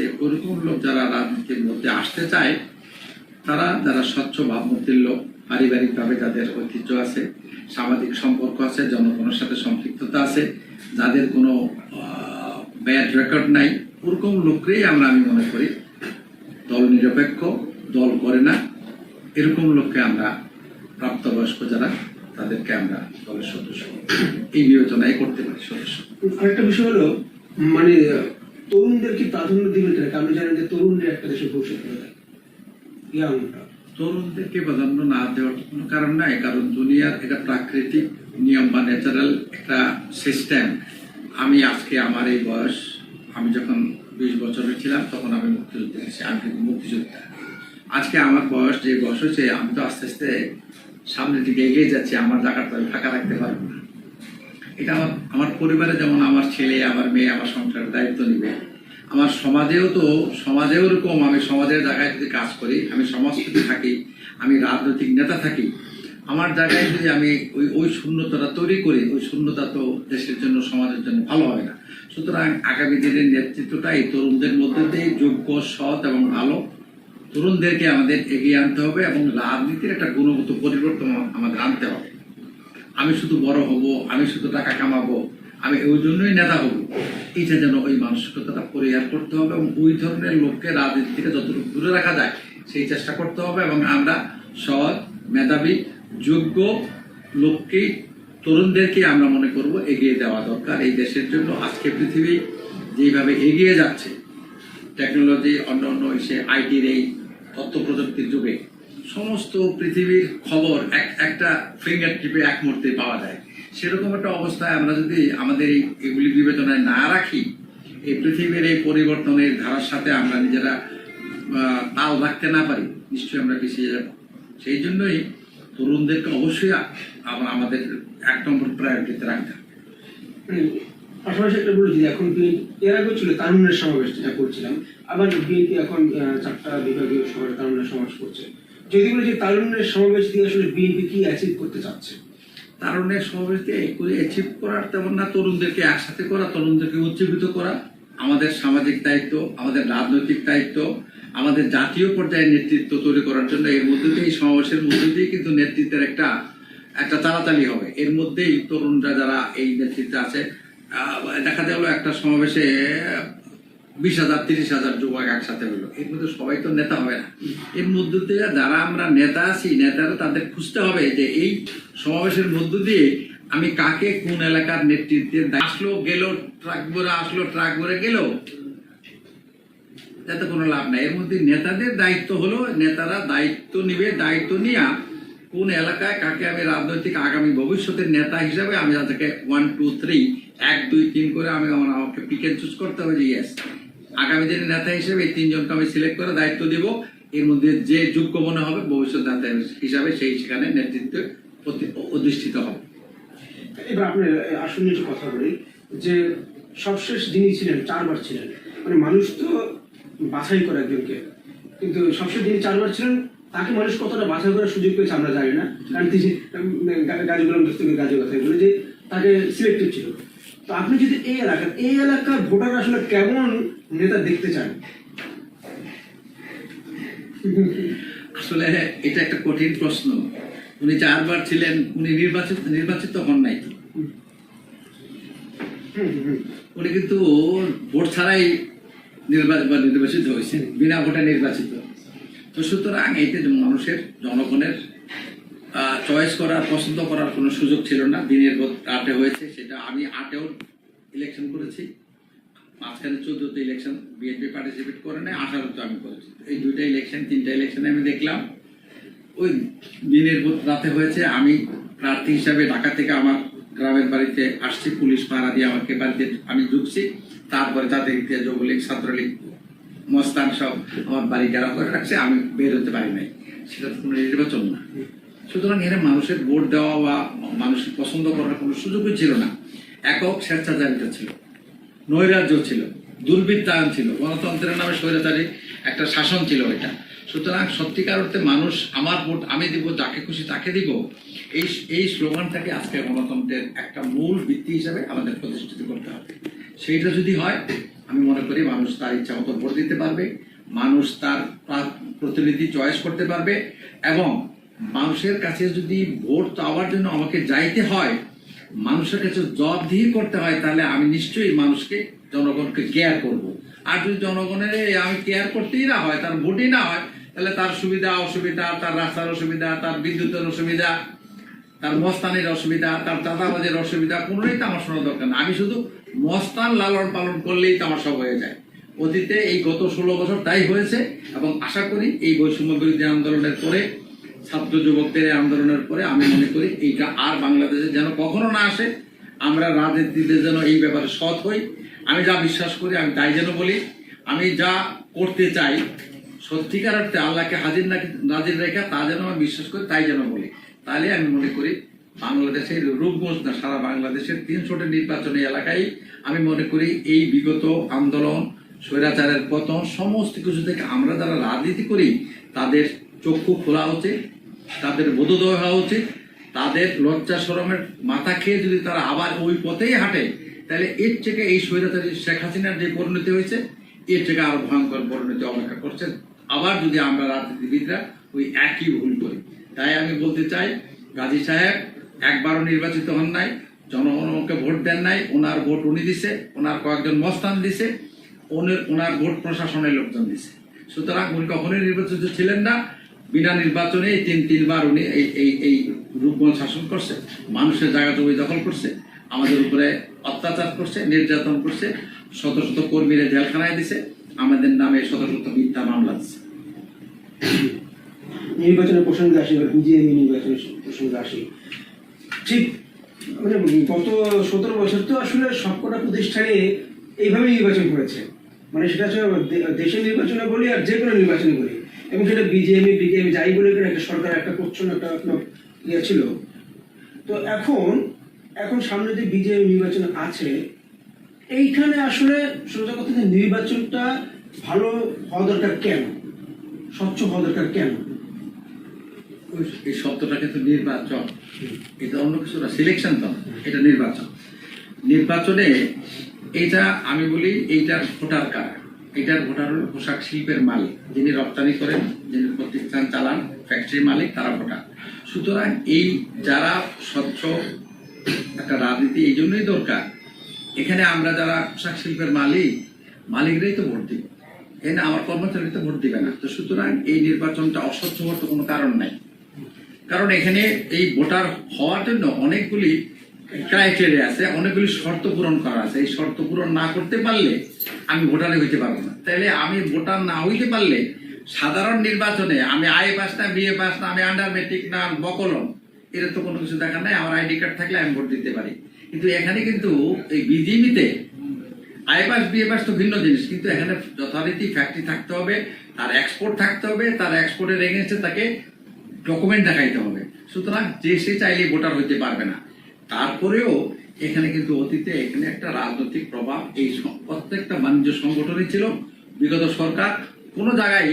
আছে ওরকম লোক যারা রাজনীতির মধ্যে আসতে চায়, তারা যারা স্বচ্ছ ভাবমূর্তির লোক, পারিবারিকভাবে যাদের ঐতিহ্য আছে, সামাজিক সম্পর্ক আছে, জনগণের সাথে সম্পৃক্ততা আছে, যাদের কোনো ব্যাড রেকর্ড নাই, ওরকম লোককেই আমরা আমি মনে করি দল নিরপেক্ষ, দল করে না। এরকম লোককে আমরা প্রাপ্তবয়স্ক যারা, তাদেরকে আমরা দলের সদস্য। এই বিবেচনায় করতে পারি সদস্য। আরেকটা বিষয় হলো মানে তরুণদেরকে প্রাধান্য দিবেন কেন? আপনি জানেন যে তরুণদের একটা দেশের ভবিষ্যৎ ইয়াংটা তরুণদেরকে প্রাধান্য না দেওয়ার কোনো কারণ নাই, কারণ দুনিয়ার এটা প্রাকৃতিক নিয়ম বা ন্যাচারাল একটা সিস্টেম আমি আজকে আমার এই বয়স, আমি যখন বিশ বছরের ছিলাম, তখন আমি মুক্তিযুদ্ধে গেছি, আমি কিন্তু মুক্তিযোদ্ধা। আজকে আমার বয়স যে বয়স হয়েছে, আমি তো আস্তে আস্তে সামনের দিকে এগিয়ে যাচ্ছি, আমার জায়গাটা আমি ফাঁকা রাখতে পারব না। এটা আমার আমার পরিবারে যেমন আমার ছেলে, আমার মেয়ে, আমার সংসারের দায়িত্ব নিবে। আমার সমাজেও তো, সমাজেও এরকম, আমি সমাজের জায়গায় যদি কাজ করি, আমি সমাজপতি থাকি, আমি রাজনৈতিক নেতা থাকি, আমার জায়গায় যদি আমি ওই ওই শূন্যতাটা তৈরি করি, ওই শূন্যতা তো দেশের জন্য, সমাজের জন্য ভালো হবে না। সুতরাং আগামী দিনের নেতৃত্বটা এই তরুণদের মধ্যে দিয়ে যোগ্য, সৎ এবং ভালো তরুণদেরকে আমাদের এগিয়ে আনতে হবে এবং রাজনীতির একটা গুণগত পরিবর্তন আমাদের আনতে হবে। আমি শুধু বড় হব, আমি শুধু টাকা কামাবো, আমি ওই জন্যই নেতা হব। এটা যেন ওই মানসিকতাটা পরিহার করতে হবে এবং ওই ধরনের লোককে রাজনীতি থেকে যতটুকু দূরে রাখা যায়, সেই চেষ্টা করতে হবে এবং আমরা সৎ, মেধাবী, যোগ্য লোককেই তরুণদেরকে আমরা মনে করব এগিয়ে দেওয়া দরকার। এই দেশের জন্য আজকে পৃথিবী যেভাবে এগিয়ে যাচ্ছে টেকনোলজি অন্য অন্য এসে আইটির এই তথ্য প্রযুক্তির যুগে সমস্ত পৃথিবীর খবর এক, একটা ফিঙ্গার টিপে এক মুহূর্তে পাওয়া যায়। সেরকম একটা অবস্থায় আমরা যদি আমাদের এগুলি বিবেচনায় না রাখি, এই পৃথিবীর এই পরিবর্তনের ধারার সাথে আমরা নিজেরা তাল রাখতে না পারি, নিশ্চয়ই আমরা পিছিয়ে যাব। সেই জন্যই তরুণদেরকে অবশ্যই আমরা আমাদের এক নম্বর প্রায়োরিটিতে রাখতে হবে। মানে পাশাপাশি একটা বলে দিই, এখন এর আগেও ছিল তারুণ্যের সমাবেশ করছিলাম, আবার বিএনপি এখন চারটা বিভাগীয় সভায় তারুণ্যের সমাবেশ করছে। যদি বলি যে তারুণ্যের সমাবেশ দিয়ে আসলে বিএনপি কি অ্যাচিভ করতে চাচ্ছে? তারুণের সমাবেশকে অ্যাচিভ করার তেমন না, তরুণদেরকে একসাথে করা, তরুণদেরকে উজ্জীবিত করা। আমাদের সামাজিক দায়িত্ব, আমাদের রাজনৈতিক দায়িত্ব, আমাদের জাতীয় পর্যায়ে নেতৃত্ব তৈরি করার জন্য এর মধ্যে দিয়ে, এই সমাবেশের মধ্যে দিয়ে কিন্তু নেতৃত্বের একটা একটা চালাচালি হবে। এর মধ্যেই তরুণরা যারা এই নেতৃত্বে আছে দেখা গেল একটা সমাবেশে বিশ হাজার, তিরিশ হাজার যুবক একসাথে হলো। এর মধ্যে সবাই তো নেতা হবে না। এর মধ্য দিয়ে যারা আমরা নেতা আছি, নেতারা তাদের খুঁজতে হবে যে এই সমাবেশের মধ্য দিয়ে আমি কাকে কোন এলাকার নেতৃত্বের দায়- আসলো, গেল, ট্রাক ভরে আসলো, ট্রাক ভরে গেল যাতে কোনো লাভ নাই। এর মধ্যে নেতাদের দায়িত্ব হলো, নেতারা দায়িত্ব নিবে, দায়িত্ব নিয়ে কোন এলাকায় কাকে আমি রাজনৈতিক আগামী ভবিষ্যতের নেতা হিসাবে আমি তাদেরকে ওয়ান টু থ্রি এক, দুই, তিন করে আমি আমার আমাকে পিক চুজ করতে হবে, যে ইয়েস আগামী দিনের নেতা হিসেবে এই তিনজনকে আমি সিলেক্ট করে দায়িত্ব দেব। এর মধ্যে যে যোগ্য মনে হবে ভবিষ্যৎ নেতা হিসাবে সেই সেখানে নেতৃত্বে অধিষ্ঠিত হবে। এবার আপনি আসলে একটু কথা বলি, যে সবশেষ যিনি ছিলেন, চারবার ছিলেন মানে মানুষ তো বাছাই করে একজনকে। কিন্তু সবশেষ যিনি চারবার ছিলেন, তাকে মানুষ কতটা বাছাই করার সুযোগ পেয়েছে আমরা জানি না। কারণ তিনি গাজী গোলাম দোস্তিকে গাজী কথা বলে যে, তাকে সিলেক্টেড ছিল। তো আপনি যদি এই এলাকার এই এলাকার ভোটার আসলে কেমন নেতা দেখতে চান। আসলে এটা একটা কঠিন প্রশ্ন। উনি চারবার ছিলেন, উনি নির্বাচিত নির্বাচিত হন নাই। উনি কিন্তু ভোট ছাড়াই নির্বাচিত হয়েছেন, বিনা ভোটে নির্বাচিত। তো সুতরাং এইতে মানুষের, জনগণের চয়েস করার, পছন্দ করার কোনো সুযোগ ছিল না। দিনের আটে হয়েছে, সেটা আমি আটেও ইলেকশন করেছি। মাঝখানে চোদ্দতে ইলেকশন বিএনপি পার্টিসিপেট করে নেয় আঠারোতে আমি করেছি। এই দুইটা ইলেকশন তিনটা ইলেকশনে আমি দেখলাম। ওই দিনের রাতে হয়েছে, আমি প্রার্থী হিসাবে ঢাকা থেকে আমার গ্রামের বাড়িতে আসছি, পুলিশ পাহারা দিয়ে আমাকে বাড়িতে আমি ঢুকছি। তারপরে তাদের দিয়ে যুবলীগ, ছাত্রলীগ, মস্তান সব আমার বাড়ি ঘেরাও করে রাখছে, আমি বের হতে পারি নাই। সেটা তো কোনো নির্বাচন না। সুতরাং এখানে মানুষের ভোট দেওয়া বা মানুষের পছন্দ করার কোনো সুযোগই ছিল না। একক স্বেচ্ছাচারিতা ছিল। নৈরাজ্য ছিল, দুর্বৃত্তায়ন ছিল, গণতন্ত্রের নামে স্বৈরাচারী একটা শাসন ছিল এটা। সুতরাং সত্যিকার অর্থে মানুষ আমার ভোট, আমি দিব, যাকে খুশি তাকে দিব, এই এই স্লোগানটাকে আজকে গণতন্ত্রের একটা মূল ভিত্তি হিসাবে আমাদের প্রতিষ্ঠিত করতে হবে। সেইটা যদি হয়, আমি মনে করি মানুষ তার ইচ্ছা মতো ভোট দিতে পারবে, মানুষ তার প্রতিনিধি চয়েস করতে পারবে, এবং মানুষের কাছে যদি ভোট চাওয়ার জন্য আমাকে যাইতে হয় মানুষের কাছে জবাবদিহি করতে হয়, তাহলে আমি নিশ্চয়ই মানুষকে, জনগণকে কেয়ার করব। আর যদি জনগণের আমি কেয়ার করতেই না হয়, তার ভোটই না হয়, তাহলে তার সুবিধা, অসুবিধা, তার রাস্তার অসুবিধা, তার বিদ্যুতের অসুবিধা, তার মস্তানের অসুবিধা, তার চাঁদাবাজের অসুবিধা কোনোটাই তো আমার শোনা দরকার না। আমি শুধু মস্তান লালন পালন করলেই তো আমার সব হয়ে যায়। অতীতে এই গত ষোলো বছর তাই হয়েছে, এবং আশা করি এই বৈষম্য বিরোধী আন্দোলনের পরে ছাত্র যুবকদের আন্দোলনের পরে আমি মনে করি এইটা আর বাংলাদেশে যেন কখনো না আসে। আমরা রাজনীতিতে যেন এই ব্যাপারে সৎ হই। আমি যা বিশ্বাস করি, আমি তাই যেন বলি। আমি যা করতে চাই, সত্যিকার অর্থে আল্লাহকে হাজির না নাজির রেখা, তা যেন আমি বিশ্বাস করি, তাই যেন বলি। তাহলে আমি মনে করি, বাংলাদেশের রূপগঞ্জ না সারা বাংলাদেশের তিনশোটি নির্বাচনী এলাকায় আমি মনে করি এই বিগত আন্দোলন, স্বৈরাচারের পতন, সমস্ত কিছু থেকে আমরা যারা রাজনীতি করি, তাদের চক্ষু খোলা উচিত। তাদের বোধোদয় হওয়া উচিত। তাদের লজ্জা শরমের মাথা খেয়ে যদি তারা আবার ওই পথেই হাঁটে, তাহলে এর থেকে এই স্বৈরাচারী শেখ হাসিনার যে পরিণতি হয়েছে, এর থেকে আরও ভয়ঙ্কর পরিণতি অপেক্ষা করছেন। আবার যদি আমরা রাজনীতিবিদরা ওই একই ভুল করি। তাই আমি বলতে চাই, গাজী সাহেব, একবারও নির্বাচিত হন নাই জনগণ ওকে ভোট দেন নাই, ওনার ভোট উনি দিছে, ওনার কয়েকজন মস্তান দিছে, ওনের- ওনার ভোট প্রশাসনের লোকজন দিছে। সুতরাং উনি কখনোই নির্বাচিত ছিলেন না। বিনা নির্বাচনে তিন তিনবার উনি এই এই এই রূপগঞ্জ শাসন করছে, মানুষের জায়গা জমি দখল করছে, আমাদের উপরে অত্যাচার করছে, নির্যাতন করছে, শত শত কর্মীরা জেলখানায় দিছে, আমাদের নামে শত শত মিথ্যা মামলা দিছে। নির্বাচনের প্রসঙ্গে আসি বিজেপি নির্বাচনের প্রসঙ্গে আসি। ঠিক মানে গত সতেরো বছর তো আসলে সবকটা প্রতিষ্ঠানে এইভাবে নির্বাচন করেছে। মানে সেটা হচ্ছে দেশের নির্বাচনে বলি আর যে কোনো নির্বাচনে বলি। এবং সেটা বিজেপি বিজেপি যাই বলে কিনা, একটা সরকার, একটা করছ না একটা ইয়ে ছিল। তো এখন এখন সামনে যে বিজেপি নির্বাচন আছে, এইখানে আসলে সোজা কথা যে নির্বাচনটা ভালো হওয়া দরকার কেন? স্বচ্ছ হওয়া দরকার কেন? এই শব্দটা কিন্তু নির্বাচন, এটা অন্য কিছু না সিলেকশন তো, এটা নির্বাচন। নির্বাচনে এটা আমি বলি, এইটার ভোটার কার এটার ভোটার হলো পোশাক শিল্পের মালিক। যিনি রপ্তানি করেন, যিনি প্রতিষ্ঠান চালান ফ্যাক্টরির মালিক, তারা ভোটার। সুতরাং এই যারা স্বচ্ছ একটা রাজনীতি, এই জন্যই দরকার। এখানে আমরা যারা পোশাক শিল্পের মালিক, মালিকরাই তো ভোট দিব। এখানে আমার কর্মচারী তো ভোট দিবে না। তো সুতরাং এই নির্বাচনটা অস্বচ্ছ হওয়ার তো কোনো কারণ নাই। কারণ এখানে এই ভোটার হওয়ার জন্য অনেকগুলি ক্রাইটেরিয়া আছে, অনেকগুলি শর্ত পূরণ করা আছে। এই শর্ত পূরণ না করতে পারলে আমি ভোটারে হইতে পারব না। তাহলে আমি ভোটার না হইতে পারলে সাধারণ নির্বাচনে আমি আই পাস না বিএ পাস না, আমি আন্ডার মেট্রিক না বকলম, এর তো কোনো কিছু দেখা নাই। আমার আইডি কার্ড থাকলে আমি ভোট দিতে পারি। কিন্তু এখানে কিন্তু এই বিজিবিতে আই পাস বিএ পাস তো ভিন্ন জিনিস। কিন্তু এখানে যথারীতি ফ্যাক্টরি থাকতে হবে, তার এক্সপোর্ট থাকতে হবে, তার এক্সপোর্টের এগেনস্টে তাকে ডকুমেন্ট দেখাইতে হবে। সুতরাং যে সে চাইলে ভোটার হইতে পারবে না। তারপরেও এখানে কিন্তু অতীতে এখানে একটা রাজনৈতিক প্রভাব এই প্রত্যেকটা বাণিজ্য সংগঠনই ছিল বিগত সরকার। কোনো জায়গায়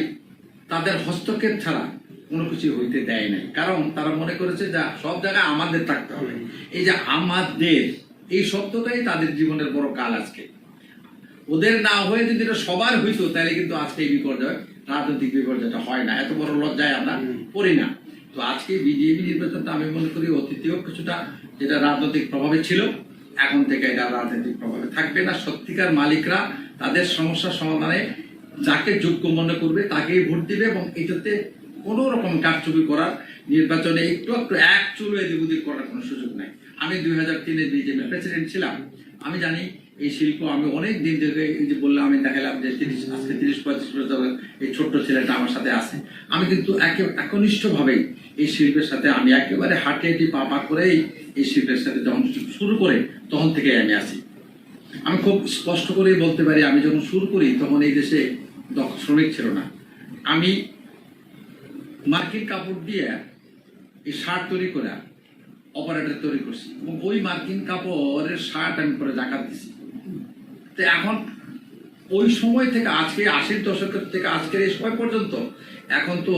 তাদের হস্তক্ষেপ ছাড়া কোনো কিছু হইতে দেয় নাই। কারণ তারা মনে করেছে যে সব জায়গায় আমাদের থাকতে হবে। এই যে আমাদের এই শব্দটাই তাদের জীবনের বড় কাল আজকে। ওদের না হয়ে যদি এটা সবার হইতো তাহলে কিন্তু আজকে এই বিপর্যয় রাজনৈতিক বিপর্যয়টা হয় না। এত বড় লজ্জায় আমরা পড়ি না। তো আজকে বিজেপি নির্বাচনটা আমি মনে করি অতীতেও কিছুটা যেটা রাজনৈতিক প্রভাবে ছিল, এখন থেকে এটা রাজনৈতিক প্রভাবে থাকবে না। সত্যিকার মালিকরা তাদের সমস্যা সমাধানে যাকে যোগ্য মনে করবে তাকেই ভোট দিবে এবং এটাতে কোনো রকম কারচুপি করার নির্বাচনে একটু একটু এক চুলো এদিক ওদিক করার কোনো সুযোগ নাই। আমি দুই হাজার তিনে বিজেপি প্রেসিডেন্ট ছিলাম। আমি জানি এই শিল্প আমি অনেক দিন থেকে এই যে বললাম, আমি দেখালাম যে তিরিশ, আজকে তিরিশ, পঁয়ত্রিশ বছর এই ছোট্ট ছেলেটা আমার সাথে আছে। আমি কিন্তু একে একনিষ্ঠ ভাবেই এই শিল্পের সাথে আমি একেবারে হাঁটি হাঁটি পা পা করেই এই শিল্পের সাথে যখন শুরু করে তখন থেকে আমি আসি আমি খুব স্পষ্ট করেই বলতে পারি, আমি যখন শুরু করি তখন এই দেশে দক্ষ শ্রমিক ছিল না। আমি মার্কিন কাপড় দিয়ে এই শার্ট তৈরি করে, অপারেটর তৈরি করছি এবং ওই মার্কিন কাপড়ের শার্ট আমি পরে জাকাত দিছি। তো এখন ওই সময় থেকে আজকে আশির দশকের থেকে আজকের এই সময় পর্যন্ত এখন তো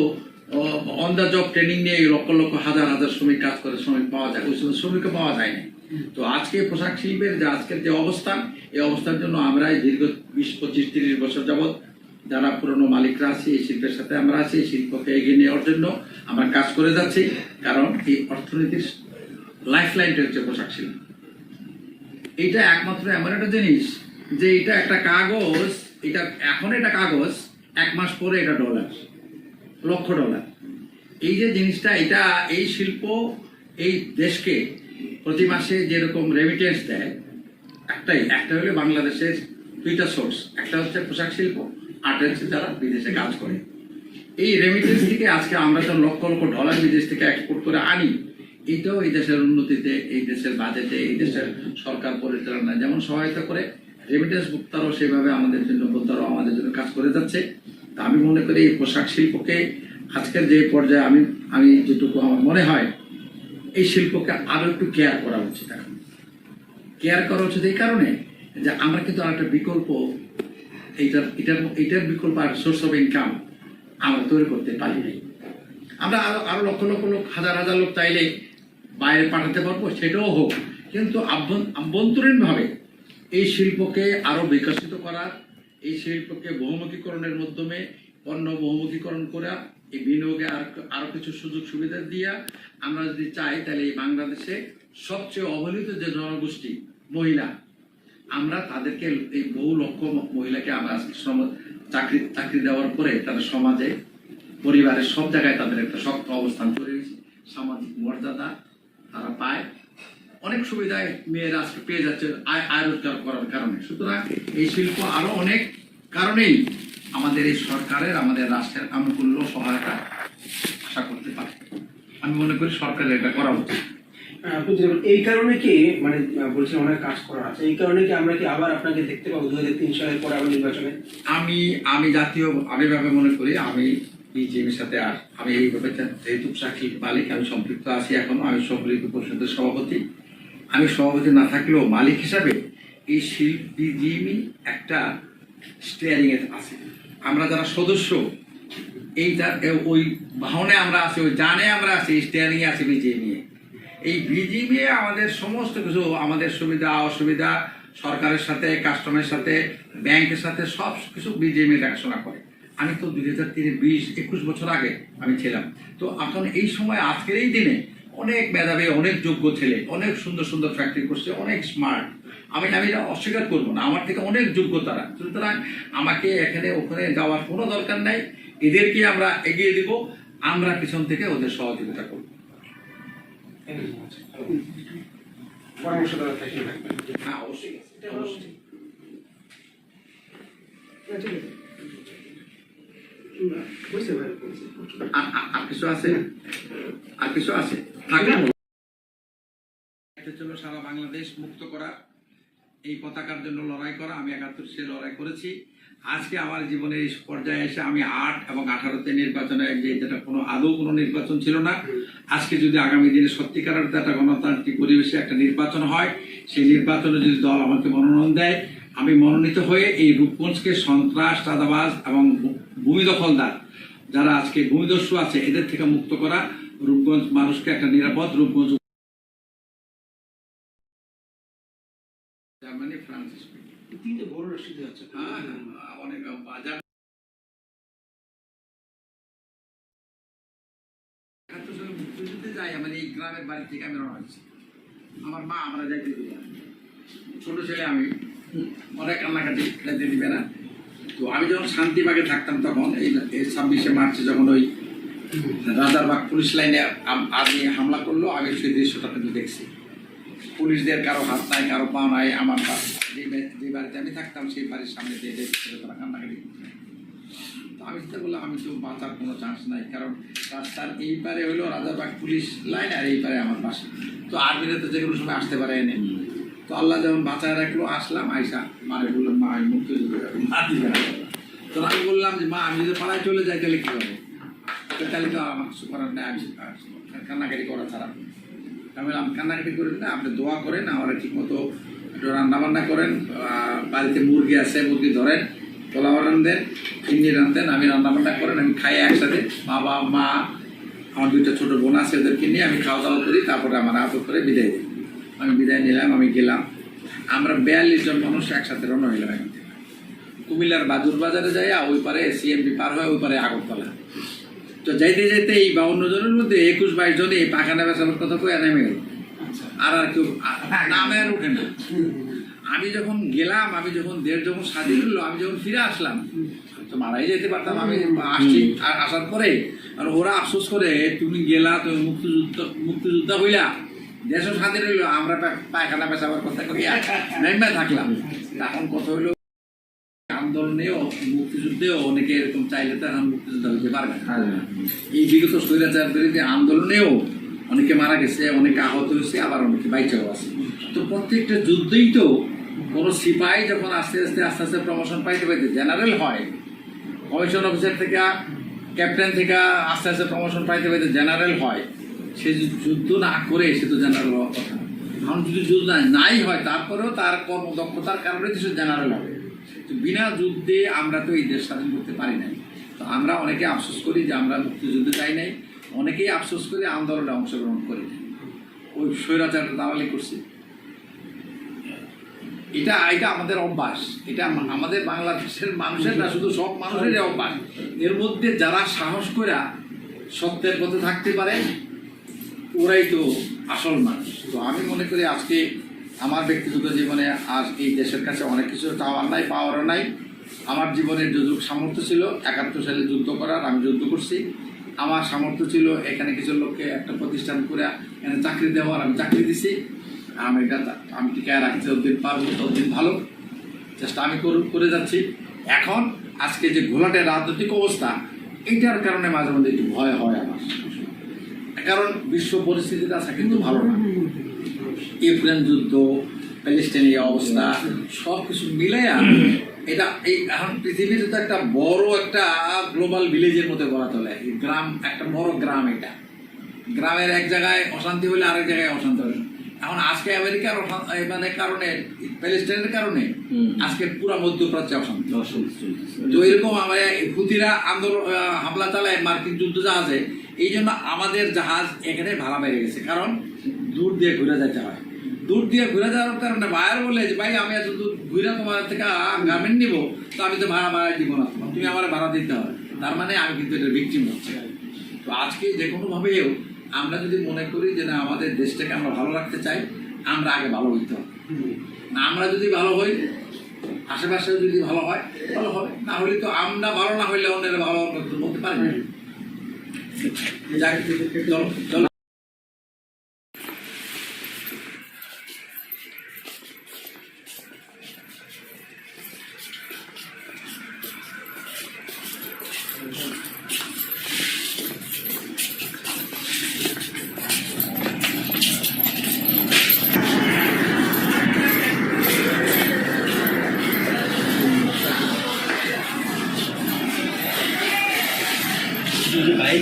অন দ্য জব ট্রেনিং নিয়ে লক্ষ লক্ষ হাজার হাজার শ্রমিক কাজ করে, শ্রমিক পাওয়া যায়, ওই সময় শ্রমিকও পাওয়া যায় না তো আজকে পোশাক শিল্পের যে আজকের যে অবস্থান এই অবস্থার জন্য আমরা দীর্ঘ বিশ, পঁচিশ, তিরিশ বছর যাবৎ যারা পুরনো মালিকরা আছি, এই শিল্পের সাথে আমরা আছি, এই শিল্পকে এগিয়ে নেওয়ার জন্য আমরা কাজ করে যাচ্ছি, কারণ এই অর্থনীতির লাইফ লাইনটা হচ্ছে পোশাক শিল্প। এটা একমাত্র এমন একটা জিনিস যে এটা একটা কাগজ, এটা এখন এটা কাগজ, এক মাস পরে এটা ডলার লক্ষ ডলার এই যে জিনিসটা, এটা এই শিল্প এই দেশকে প্রতি মাসে যেরকম রেমিটেন্স দেয়, একটাই, একটা হলো বাংলাদেশের দুইটা সোর্স একটা হচ্ছে পোশাক শিল্প আর হচ্ছে যারা বিদেশে কাজ করে। এই রেমিটেন্স থেকে আজকে আমরা তো লক্ষ লক্ষ ডলার বিদেশ থেকে এক্সপোর্ট করে আনি, এটাও এই দেশের উন্নতিতে, এই দেশের বাজেটে এই দেশের সরকার পরিচালনায় যেমন সহায়তা করে রেমিটেন্স ভোক্তারাও সেভাবে আমাদের জন্য, ভোক্তারাও আমাদের জন্য কাজ করে যাচ্ছে। তা আমি মনে করি এই পোশাক শিল্পকে আজকের যে পর্যায়ে আমি আমি যেটুকু আমার মনে হয়, এই শিল্পকে আরও একটু কেয়ার করা উচিত এখন। কেয়ার করা উচিত এই কারণে যে আমরা কিন্তু আর একটা বিকল্প, এইটার, এটার এটার বিকল্প আর সোর্স অফ ইনকাম আমরা তৈরি করতে পারি নাই। আমরা আরও আরও লক্ষ লক্ষ লোক, হাজার হাজার লোক চাইলে বাইরে পাঠাতে পারব, সেটাও হোক। কিন্তু আভ্যন্তরীণ ভাবে এই শিল্পকে আরও বিকশিত করা, এই শিল্পকে বহুমুখীকরণের মাধ্যমে পণ্য বহুমুখীকরণ করা, এই বিনিয়োগে আর আরও কিছু সুযোগ সুবিধা দিয়া আমরা যদি চাই, তাহলে এই বাংলাদেশে সবচেয়ে অবহেলিত যে জনগোষ্ঠী, মহিলা, আমরা তাদেরকে এই বহু লক্ষ মহিলাকে আমরা চাকরি চাকরি দেওয়ার পরে তারা সমাজে, পরিবারের সব জায়গায় তাদের একটা শক্ত অবস্থান হয়েছে। সামাজিক মর্যাদা তারা পায়। অনেক সুবিধায় মেয়েরা আজকে পেয়ে যাচ্ছে আয় আয় রোজগার করার কারণে। সুতরাং এই শিল্প আরও অনেক কারণেই আমাদের এই সরকারের আমাদের রাষ্ট্রের আনুকূল্য সহায়তা আশা করতে পারে। আমি মনে করি সরকারের এটা করা উচিত। এই কারণে কি মানে আহ, বলছেন অনেক কাজ করা আছে এই কারণে কি আমরা কি আবার আপনাকে দেখতে পাবো দু হাজার তিন সালের পরে আবার নির্বাচনে? আমি আমি জাতীয় আমি ভাবে মনে করি আমি বিজেপির সাথে আর আমি এইভাবে যেহেতু চাকরি মালিক আমি সম্পৃক্ত আছি এখনও আমি সম্পৃক্ত পরিষদের সভাপতি। আমি সভাপতি না থাকলেও মালিক হিসাবে এই শিল্পী জিমি একটা স্টিয়ারিং এ আছে। আমরা যারা সদস্য, এই ওই বাহনে আমরা আছি, ওই জানে আমরা আছি স্টিয়ারিং এ আছি বিজেপি এই বিজিবি আমাদের সমস্ত কিছু, আমাদের সুবিধা, অসুবিধা, সরকারের সাথে কাস্টমের সাথে ব্যাংকের সাথে সব কিছু বিজিএমএ দেখাশোনা করে। আমি তো দুই হাজার তিনে, বিশ, একুশ বছর আগে আমি ছিলাম। তো এখন এই সময়, আজকের এই দিনে অনেক মেধাবী অনেক যোগ্য ছেলে অনেক সুন্দর সুন্দর ফ্যাক্টরি করছে অনেক স্মার্ট আমি আমি এটা অস্বীকার করব না। আমার থেকে অনেক যোগ্য তারা। সুতরাং আমাকে এখানে ওখানে যাওয়ার কোনো দরকার নাই। এদেরকে আমরা এগিয়ে দিব। আমরা পিছন থেকে ওদের সহযোগিতা করব। পরামর্শ দেওয়ার থাকলে হ্যাঁ অবশ্যই। অবশ্যই। ছিল সারা বাংলাদেশ মুক্ত করা এই পতাকার জন্য লড়াই করা আমি একাত্তর সে লড়াই করেছি। আজকে আমার জীবনের এই পর্যায়ে এসে আমি আট এবং আঠারোতে নির্বাচনে যেটা কোনো আদৌ কোনো নির্বাচন ছিল না আজকে যদি আগামী দিনে সত্যিকার একটা গণতান্ত্রিক পরিবেশে একটা নির্বাচন হয়, সেই নির্বাচনে যদি দল আমাকে মনোনয়ন দেয় আমি মনোনীত হয়ে এই রূপগঞ্জকে সন্ত্রাস চাঁদাবাজ এবং ভূমি দখলদার যারা আজকে ভূমিদস্যু আছে এদের থেকে মুক্ত করা রূপগঞ্জ মানুষকে একটা নিরাপদ রূপগঞ্জ জার্মানি ফ্রান্স তিনটে বড় আছে। হ্যাঁ, হ্যাঁ, অনেক বাজার। মুক্তিযুদ্ধে যাই আমার এই গ্রামের বাড়ি থেকে আমি রওনা হয়েছি আমার মা আমরা যাইতে ছোট ছেলে আমি। অনেক কান্নাকাটি যাইতে দিবে না। তো আমি যখন শান্তিবাগে থাকতাম তখন, এই ছাব্বিশে মার্চে যখন ওই রাজারবাগ পুলিশ লাইনে আর্মি হামলা করল আমি সেই দৃশ্যটা কিন্তু দেখছি। পুলিশদের কারও হাত নাই, কারও পা নাই, আমার পা যে বাড়িতে আমি থাকতাম, সেই বাড়ির সামনে দিয়ে তারা কান্নাকাটি। তো আমি চিন্তা বললাম, আমি তো বাঁচার কোনো চান্স নাই, কারণ রাস্তার এই পারে হলো রাজারবাগ পুলিশ লাইন আর এই পারে আমার পাশে তো আর্মিরা তো যে কোনো সময় আসতে পারে এনে। তো আল্লাহ যেমন বাঁচায় রাখল, আসলাম, আইসা মারে বললাম মা আমি মুক্তি তো আমি বললাম যে, মা, আমি যদি পাড়ায় চলে যাই তাহলে কী হবে? তাহলে তো আমার কিছু করার নেই, আমি কান্নাকাটি করা ছাড়া। আমি বললাম, কান্নাকাটি করেন না, আপনি দোয়া করেন, আমার ঠিক মতো একটু রান্নাবান্না করেন বাড়িতে মুরগি আছে, মুরগি ধরেন, পোলাও রান্ধেন খিন্নি রান্ধেন আমি রান্নাবান্না করেন, আমি খাই একসাথে, বাবা, মা, আমার দুইটা ছোটো বোন আছে, ওদেরকে নিয়ে আমি খাওয়া দাওয়া করি, তারপরে আমার আদর করে বিদায় দিই। আমি বিদায় নিলাম আমি গেলাম। আমরা বিয়াল্লিশ জন মানুষ একসাথে রওনা হইলাম এখান থেকে। কুমিল্লার বাজুর বাজারে যাইয়া ওই পারে সিএমপি পার হয় ওই পারে আগরতলা। তো যাইতে যাইতে এই বাউন্ন জনের মধ্যে একুশ বাইশ জনে এই পাখানা বেসাবার কথা কয়ে নেমে গেল। আচ্ছা। আর আর কেউ নামে আর উঠে না। আমি যখন গেলাম আমি যখন দেড় যখন স্বাধীন হলো আমি যখন ফিরে আসলাম তো মারাই যেতে পারতাম। আমি আসছি আর আসার পরে আর ওরা আফসোস করে তুমি গেলা তুমি মুক্তিযুদ্ধ মুক্তিযোদ্ধা হইলা। দেশ স্বাধীন হইল আমরা পায়খানা পেশাবার কথা কইয়া নেমে থাকলাম। এখন কথা হইল আন্দোলনেও মুক্তিযুদ্ধেও অনেকে এরকম চাইলে তো এখন মুক্তিযোদ্ধা হইতে পারবে এই বিগত স্বৈরাচার আন্দোলনেও অনেকে মারা গেছে অনেকে আহত হয়েছে আবার অনেকে বাইচাও আছে। তো প্রত্যেকটা যুদ্ধেই তো কোনো সিপাহী যখন আস্তে আস্তে আস্তে আস্তে প্রমোশন পাইতে পাইতে জেনারেল হয় কমিশন অফিসার থেকে ক্যাপ্টেন থেকে আস্তে আস্তে প্রমোশন পাইতে পাইতে জেনারেল হয় সে যুদ্ধ না করে, সে তো জেনারেল হওয়ার কথা। এখন যদি যুদ্ধ নাই হয়, তারপরেও তার কর্মদক্ষতার কারণে সে জেনারেল হবে বিনা যুদ্ধে আমরা তো এই দেশ স্বাধীন করতে পারি নাই। তো আমরা অনেকে আফসোস করি যে আমরা মুক্তিযুদ্ধে চাই নাই। অনেকেই আফসোস করে আন্দোলনে অংশগ্রহণ করি। ওই স্বৈরাচার দালালি করছি। এটা এটা আমাদের অভ্যাস। এটা আমাদের বাংলাদেশের মানুষের না, শুধু সব মানুষেরই অভ্যাস। এর মধ্যে যারা সাহস করে সত্যের পথে থাকতে পারে ওরাই তো আসল মানুষ। তো আমি মনে করি আজকে আমার ব্যক্তিগত জীবনে আজ এই দেশের কাছে অনেক কিছু চাওয়ার নাই, পাওয়ারও নাই। আমার জীবনের যতটুকু সামর্থ্য ছিল, একাত্তর সালে যুদ্ধ করার, আমি যুদ্ধ করছি। আমার সামর্থ্য ছিল এখানে কিছু লোককে একটা প্রতিষ্ঠান করে এখানে চাকরি দেওয়ার, আমি চাকরি দিছি। আমি এটা, আমি টিকায় রাখছি, যতদিন পারব ততদিন ভালো। চেষ্টা আমি করু- যাচ্ছি। এখন আজকে যে ঘোলাটে রাজনৈতিক অবস্থা এইটার কারণে মাঝে মধ্যে একটু ভয় হয় আমার। কারণ বিশ্ব পরিস্থিতিটা আছে কিন্তু ভালো না। ইউক্রেন যুদ্ধ প্যালেস্টাইনের অবস্থা সব কিছু মিলাইয়া এটা এই এখন পৃথিবীতে তো একটা বড় একটা গ্লোবাল ভিলেজের মধ্যে গড়া চলে গ্রাম একটা বড় গ্রাম এটা। গ্রামের এক জায়গায় অশান্তি হলে আরেক জায়গায় অশান্তি হবে এখন আজকে আমেরিকার মানে কারণে প্যালেস্টাইনের কারণে আজকে পুরো মধ্যপ্রাচ্যে অশান্তি। তো এরকম আমরা হুতিরা আন্দোলন হামলা চালায় মার্কিন যুদ্ধ জাহাজে এই জন্য আমাদের জাহাজ এখানে ভাড়া বেড়ে গেছে। কারণ দূর দিয়ে ঘুরে যেতে হয়। দূর দিয়ে ঘুরে যাওয়ার কারণে বায়ার বলে যে, ভাই, আমি এত দূর ঘুরে তোমার থেকে গার্মেন্ট নিব, তো আমি তো ভাড়া ভাড়া দিব না। তুমি আমার ভাড়া দিতে হবে। তার মানে আমি কিন্তু এটা ভিক্টিম হচ্ছে। তো আজকে যে কোনোভাবেও আমরা যদি মনে করি যে, না, আমাদের দেশটাকে আমরা ভালো রাখতে চাই, আমরা আগে ভালো হইতে হবে। আমরা যদি ভালো হই, আশেপাশেও যদি ভালো হয়, ভালো হবে। না হলে তো আমরা ভালো না হইলে অন্যের ভালো করতে বলতে পারি যাক,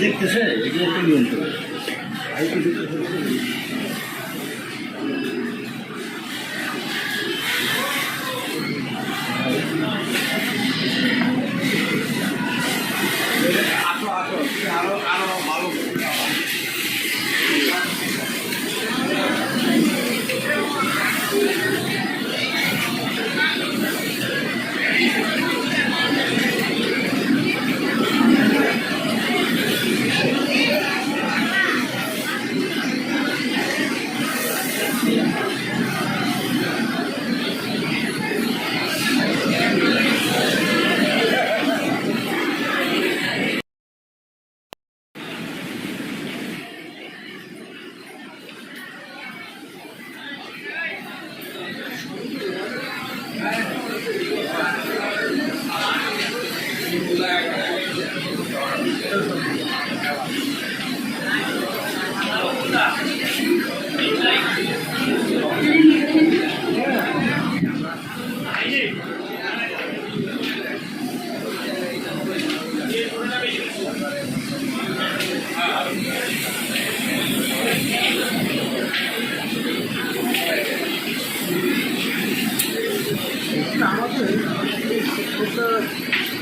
দেখতেছে এগুলো একটু নিয়ন্ত্রণ।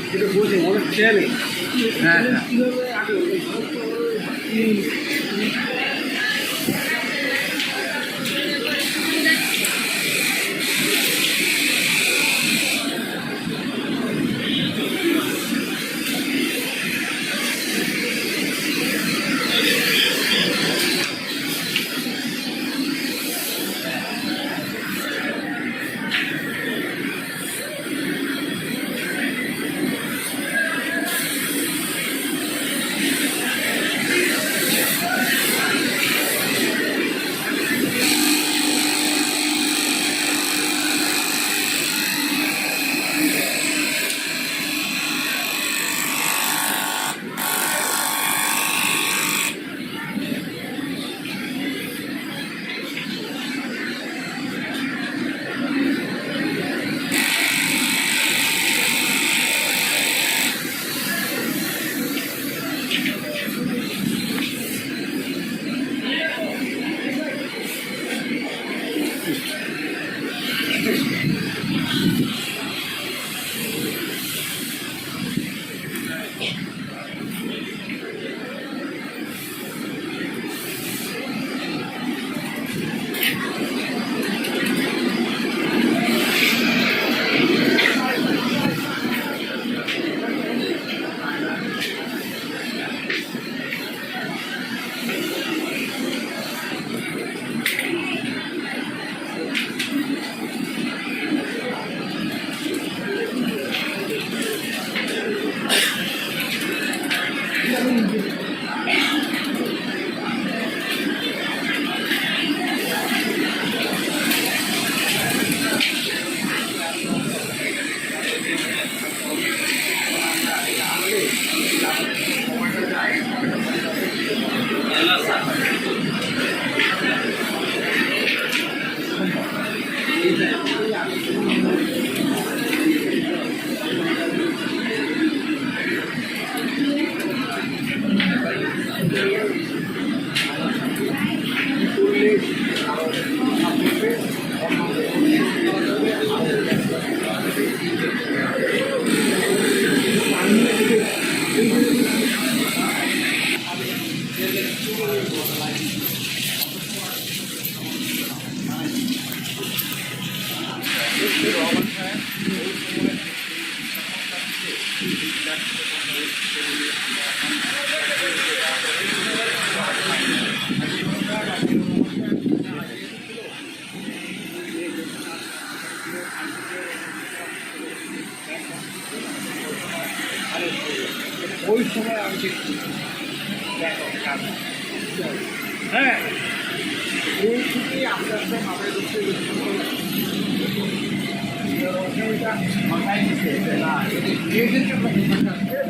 যেটা বলছেন অনেক চেয়ারে হ্যাঁ হ্যাঁ।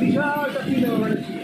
বিশাল একটা